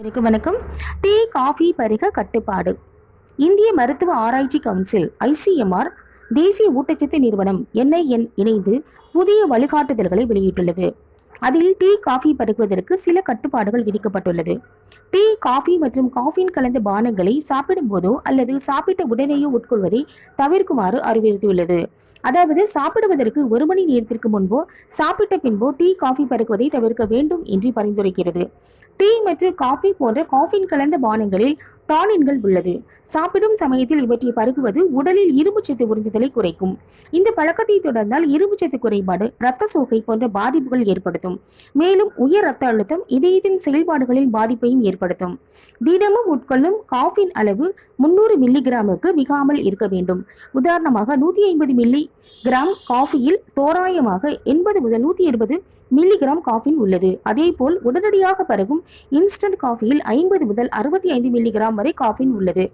வணக்கம் வணக்கம். Tea coffee பருக கட்டுப்பாடு. இந்திய மருத்துவ ஆராய்ச்சி கவுன்சில் ஐசிஎம்ஆர் தேசிய ஊட்டச்சத்து நிறுவனம் என்ஐஎன் இணைந்து புதிய வழிகாட்டுதல்களை வெளியிட்டுள்ளது. அதில் டீ காஃபி பருகுவதற்கு சில கட்டுப்பாடுகள் விதிக்கப்பட்டுள்ளது. டீ காஃபி மற்றும் காஃபின் கலந்த பானங்களை சாப்பிடும் போதோ அல்லது சாப்பிட்ட உடனேயோ உட்கொள்வதை தவிர்க்குமாறு அறிவுறுத்தியுள்ளது. அதாவது சாப்பிடுவதற்கு ஒரு மணி நேரத்திற்கு முன்போ சாப்பிட்ட பின்போ டீ காஃபி பருகுவதை தவிர்க்க வேண்டும் என்று பரிந்துரைக்கிறது. டீ மற்றும் காஃபி போன்ற காஃபின் கலந்த பானங்களில் டானின்கள் உள்ளது. சாப்பிடும் சமயத்தில் இவற்றை பருகுவது உடலில் இரும்புச்சத்து உறிஞ்சுதலை குறைக்கும். இந்த பழக்கத்தை தொடர்ந்தால் இரும்புச்சத்து குறைபாடு இரத்த சோகை போன்ற பாதிப்புகள் ஏற்படுத்தும். மேலும் உயர் இரத்த அழுத்தம் இதயத்தின் செயல்பாடுகளில் பாதிப்பையும் ஏற்படுத்தும். தினமும் உட்கொள்ளும் காஃபின் அளவு முன்னூறு மில்லிகிராமுக்கு மிகாமல் இருக்க வேண்டும். உதாரணமாக நூற்றி ஐம்பது மில்லி கிராம் காஃபியில் தோராயமாக எண்பது முதல் நூற்றி இருபது மில்லிகிராம் காஃபின் உள்ளது. அதேபோல் உடனடியாக பருகும் இன்ஸ்டன்ட் காஃபியில் ஐம்பது முதல் அறுபத்தி ஐந்து மில்லிகிராம் வரை காஃபின் உள்ளது.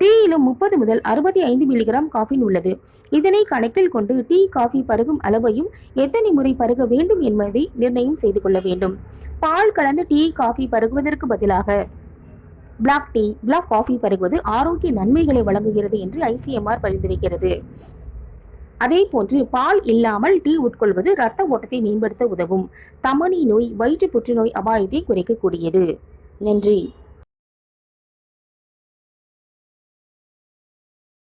டீயிலும் முப்பது முதல் அறுபத்தி ஐந்து மில்லிகிராம் காஃபின் உள்ளது. இதனை கணக்கில் கொண்டு டீ காஃபி பருகும் அளவையும் எத்தனை முறை பருக வேண்டும் என்பதை நிர்ணயம் செய்து கொள்ள வேண்டும். பால் கலந்த டீ காஃபி பருகுவதற்கு பதிலாக பிளாக் டீ பிளாக் காஃபி பருகுவது ஆரோக்கிய நன்மைகளை வழங்குகிறது என்று ஐசிஎம்ஆர் பரிந்துரைக்கிறது. அதே போன்று பால் இல்லாமல் டீ உட்கொள்வது இரத்த ஓட்டத்தை மேம்படுத்த உதவும். தமனி நோய் வயிற்று புற்றுநோய் அபாயத்தை குறைக்கக்கூடியது. நன்றி.